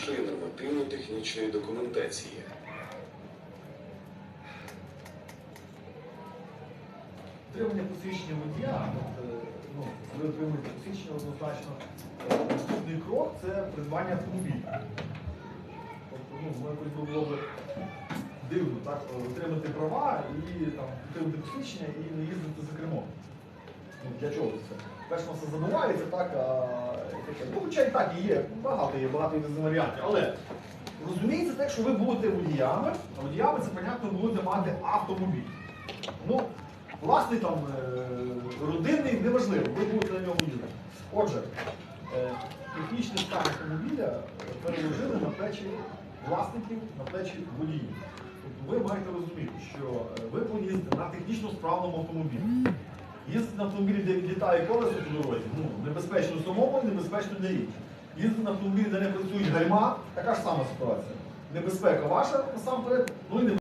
іншої нормативно-технічної документації. Отримання посвідчення водія, е, ну, ви отримуєте посвідчення однозначно. Е, Наступний крок це придбання автомобіля. Тобто, ну, якось було б дивно так, отримати права і там, отримати посвідчення і не їздити за кермо. Для чого це? Перш на все забувається, так, а таке. Ну, так і є, багато є, багато варіантів. Але розуміється так, що ви будете водіями, а водіями це, понятно, будете мати автомобіль. Ну, власний там е, родинний, неважливо, ви будете на ньому їздити. Отже, е, технічний стан автомобіля переложили на плечі власників, на плечі водіїв. Тобто ви маєте розуміти, що е, ви повинні на технічно справному автомобілі. Їздити на автомобілі, де відлітає колесо по дорозі, ну, небезпечно самому, небезпечно для інших. Їздити на автомобілі, де не працюють гальма, така ж сама ситуація. Небезпека ваша насамперед, ну і не